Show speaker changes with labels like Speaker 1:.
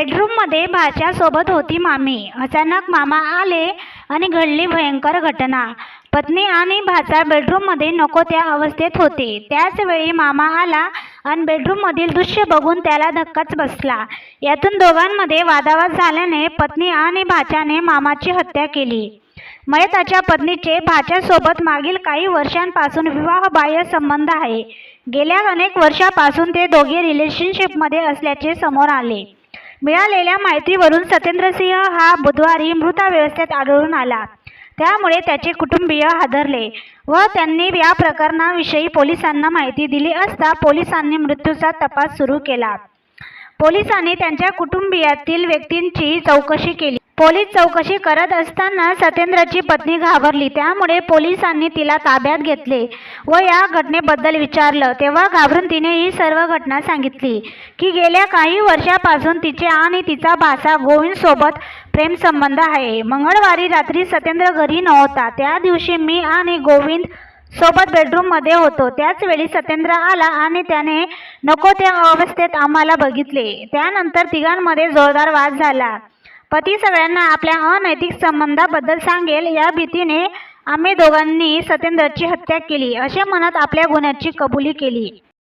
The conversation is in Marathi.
Speaker 1: बेडरूममध्ये भाच्यासोबत होती मामी. अचानक मामा आले आणि घडली भयंकर घटना. पत्नी आणि भाचा बेडरूममध्ये नको त्या अवस्थेत होते. त्याचवेळी मामा आला आणि बेडरूममधील दृश्य बघून त्याला धक्काच बसला. यातून दोघांमध्ये वादावाद झाल्याने पत्नी आणि भाच्याने मामाची हत्या केली. मयताच्या पत्नीचे भाच्यासोबत मागील काही वर्षांपासून विवाहबाह्य संबंध आहे. गेल्या अनेक वर्षापासून ते दोघे रिलेशनशिपमध्ये असल्याचे समोर आले. मिळालेल्या माहितीवरून सत्येंद्रसिंह हा बुधवारी मृतावस्थेत आढळून आला. त्यामुळे त्याचे कुटुंबीय हादरले व त्यांनी या प्रकरणाविषयी पोलिसांना माहिती दिली असता पोलिसांनी मृत्यूचा तपास सुरू केला. पोलिसांनी त्यांच्या कुटुंबियातील व्यक्तींची चौकशी केली. पोलीस चौकशी करत असताना सत्येंद्रची पत्नी घाबरली. त्यामुळे पोलिसांनी तिला ताब्यात घेतले व या घटनेबद्दल विचारलं. तेव्हा घाबरून तिने ही सर्व घटना सांगितली की गेल्या काही वर्षापासून तिचे आणि तिचा भाचा गोविंदसोबत प्रेमसंबंध आहे. मंगळवारी रात्री सत्येंद्र घरी नव्हता. त्या दिवशी मी आणि गोविंद सोबत बेडरूममध्ये होतो. त्याच वेळी सत्येंद्र आला आणि त्याने नको त्या अवस्थेत आम्हाला बघितले. त्यानंतर तिघांमध्ये जोरदार वाद झाला. पती सगळ्यांना आपल्या अनैतिक संबंधाबद्दल सांगेल. या भीतीने आम्ही दोघांनी सत्येंद्रची हत्या केली. असे मनात आपल्या गुन्ह्याची कबुली केली.